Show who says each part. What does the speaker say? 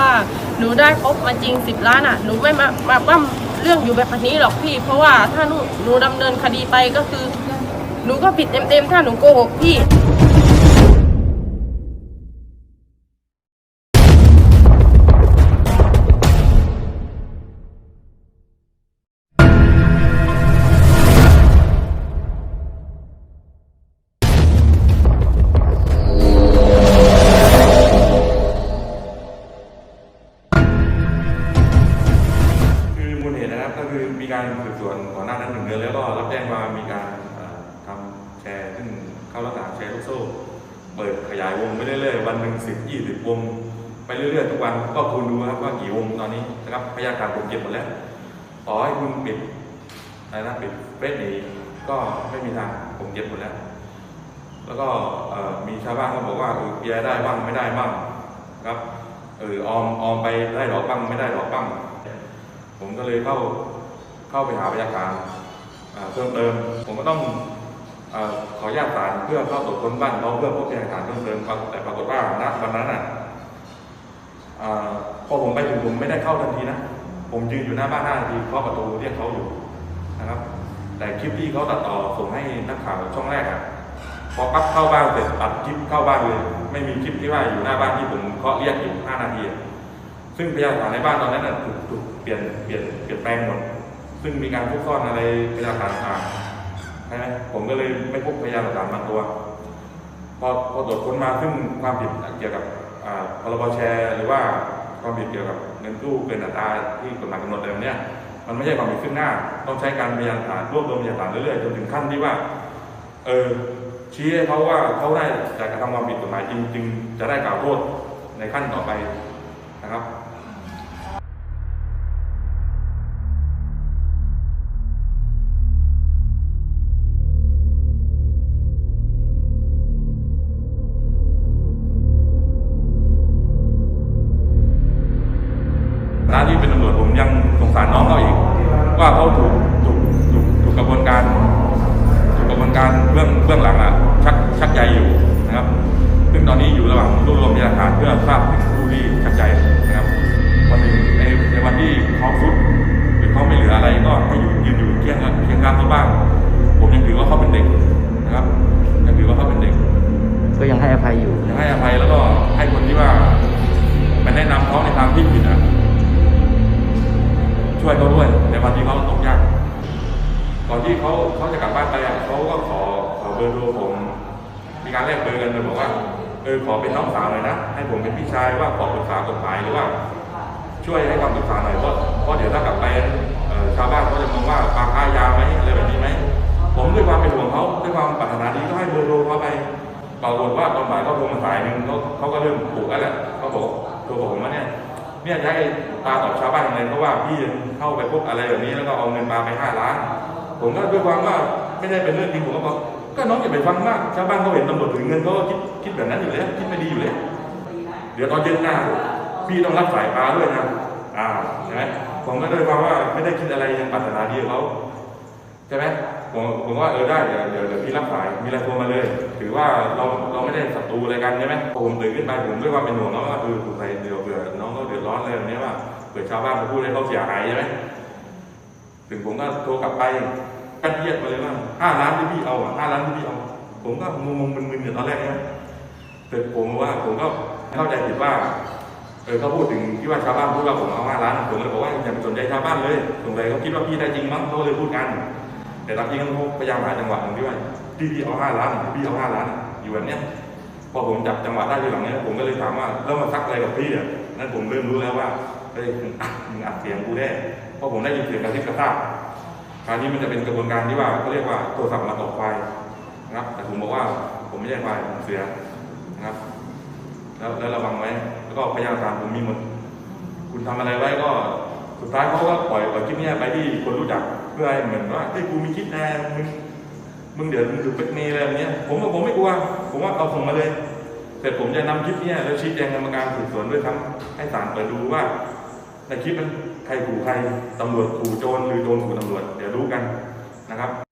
Speaker 1: ว่าหนูได้ครบมาจริง 10 ล้านอะหนูไม่มามาปั้มเรื่องอยู่แบบนี้หรอกพี่ เพราะว่าถ้าหนูหนูดำเนินคดีไปก็คือ หนูก็ผิดเต็มๆถ้าหนูโกหกพี่
Speaker 2: การทำแชร์ซึ่งเข้ารักษณะแชร์ลูกโซ่ เปิดขยายวงไปเรื่อยๆ วันหนึ่งสิบยี่สิบวง ไปเรื่อยๆ ทุกวันก็คุณดูครับว่ากี่วงตอนนี้นะครับพยานฐานผมเก็บหมดแล้วต่อให้คุณปิดอะไรนะปิดเฟซนี้ก็ไม่มีทางผมเก็บหมดแล้ว แล้วก็มีชาวบ้านเขาบอกว่าเออเบียร์ได้บ้างไม่ได้บ้างนะครับเออออมออมไปได้หรอบ้างไม่ได้หรอบ้างผมก็เลยเข้าเข้าไปหาพยานฐานอ่า เพิ่มเติม ผมก็ต้องอขออนุญาตศาลเพื่อเข้าตรวจค้นบ้านเขาเพื่อพบพยานฐานเพิ่มเติมครับแต่ปรากฏว่าณวันนั้นอะพอผมไปถึงผมไม่ได้เข้าทันทีนะ ผมยืนอยู่หน้าบ้านห้านาทีเคาะประตูเรียกเขาอยู่นะครับ แต่คลิปที่เขาตัดต่อส่งให้นักข่าวช่องแรกอะพอปั๊บเข้าบ้านเสร็จตัดคลิปเข้าบ้านเลย ไม่มีคลิปที่ว่าอยู่หน้าบ้านที่ผมเคาะเรียกอยู่5นาที ซึ่งพยานหลักฐานในบ้านตอนนั้นน่ะถูกถูกเปลี่ยนเปลี่ยนเปลี่ยนแปลงหมด ซึ่งมีการซุกซ่อนอะไรพยานหลักฐานต่างใช่ไหมผมก็เลยไม่พบพยานหลักฐานบางตัว พอพอตรวจค้นมาซึ่งความผิดเกี่ยวกับพรบแชร์ หรือว่าความผิดเกี่ยวกับเงินกู้เกินอัตราที่กฎหมายกำหนดอะไรแบบเนี้ยมันไม่ใช่ความผิดซึ่งหน้า ต้องใช้การพยานหลักฐานรวบรวมพยานหลักฐานเรื่อยๆจนถึงขั้นที่ว่า เออชี้ให้เขาว่าเขาได้จากกระทำความผิดกฎหมายจริงจึงจะได้กล่าวโทษในขั้นต่อไปนะครับ ว่าเขาถูกถูกถูกถูกกระบวนการถูกกระบวนการเบื้องเบื้องหลังอะชักชักใยอยู่นะครับ ซึ่งตอนนี้อยู่ระหว่างรวบรวมพยานหลักฐานเพื่อทราบ วยเขาด้วยในวันที่เขาตกยากก่อนที่เขาเขาจะกลับบ้านไปอะเขาก็ขอขอเบอร์โทรผมมีการแลกเบอร์กันเลยบอกว่าเออขอเป็นน้องสาวหน่อยนะให้ผมเป็นพี่ชายว่าขอปรึกษากฎหมายหรือว่า ช่วยให้ความปรึกษาหน่อยเพราะเพราะเดี๋ยวถ้ากลับไปชาวบ้านเขาจะมองว่าปาค้ายาไหมอะไรแบบนี้ไหมผมด้วยความเป็นห่วงเขาด้วยความปรารถนาดีก็ให้เบอร์โทรเขาไปปรากฏว่าตอนบ่ายเขาโทรมาสายหนึ่งเขาเขาก็เริ่มปลุกแล้วแหละเขาบอกโทรบอกผมว่าเนี่ย เนี่ยย้ายปลาตอบชาวบ้านยังไงเพราะว่าพี่เข้าไปพบอะไรแบบนี้แล้วก็เอาเงินปลาไปห้าล้าน ผมก็ด้วยความว่าไม่ได้เป็นเรื่องจริงผมก็บอกก็น้องอย่าไปฟังมากชาวบ้านเขาเห็นตำรวจถือเงินเขาก็คิดคิดแบบนั้นอยู่แล้วคิดไม่ดีอยู่แล้วเดี๋ยวตอนเย็นหน้าพี่ต้องรับสายปลาด้วยนะอ่าใช่ไหมผมก็ด้วยความว่าไม่ได้คิดอะไรยังปรารถนาดีเขาใช่ไหมผมผมว่าเออได้เดี๋ยวเดี๋ยวพี่รับสายมีอะไรโทรมาเลย ถือว่าเราเราไม่ได้ศัตรูอะไรกันใช่ไหมผมตื่นขึ้นไปผมด้วยความเป็นห่วงน้องว่าเออสงสัยเดี๋ยวเผื่อ เดือดร้อนอะไรแบบนี้ว่าเผื่อชาวบ้านมาพูดให้เขาเสียหายใช่ไหมถึงผมก็โทรกลับไปกัดเยียดมาเลยว่าห้าล้านที่พี่เอาอะห้าล้านที่พี่เอา ผมก็งงๆมึนๆอยู่ตอนแรกนะแต่ผมว่าผมก็เข้าใจผิดว่าเออเขาพูดถึงที่ว่าชาวบ้านพูดว่าผมเอาห้าล้านผมเลยบอกว่าอย่าไปสนใจชาวบ้านเลยสงสัยเขาคิดว่าพี่ได้จริงมั้งเขาเลยพูดกัน แต่ตามจริงเขาพยายามหาจังหวะหนึ่งที่ว่าพี่พี่เอาห้าล้านพี่เอาห้าล้านอยู่แบบเนี้ยพอผมจับจังหวะได้ทีหลังเนี้ยผมก็เลยถามว่าแล้วมาซักอะไรกับพี่อะ นั่นผมเริ่มรู้แล้วว่าเฮ้ยมึงอัดมึงอัดเสียงกูแน่เพราะผมได้ยินเสียงกระซิบกระซาบคราวนี้มันจะเป็นกระบวนการที่ว่าเขาเรียกว่าโทรศัพท์มาตกไฟนะครับ แต่ผมบอกว่าผมไม่ใช่ไฟผมเสียนะครับ แล้วแล้วระวังไว้แล้วก็พยานหลักฐานผมมีหมดคุณทำอะไรไว้ก็สุดท้ายเขาก็ปล่อยปล่อยคลิปนี้ไปที่คนรู้จักเพื่อให้เหมือนว่าเฮ้ยกูมีคลิปแน่มึงมึงเดี๋ยวมึงถูกเป็กเมย์อะไรแบบเนี้ยผมว่าผมไม่กลัวผมว่าเอาส่งมาเลย เสร็จผมจะนำคลิปนี้แล้วชี้แจงกรรมการสืบสวนด้วยครับ ให้ศาลเปิดดูว่าในคลิปมันใครขู่ใครตำรวจขู่โจรหรือโจรขู่ตำรวจ เดี๋ยวรู้กันนะครับ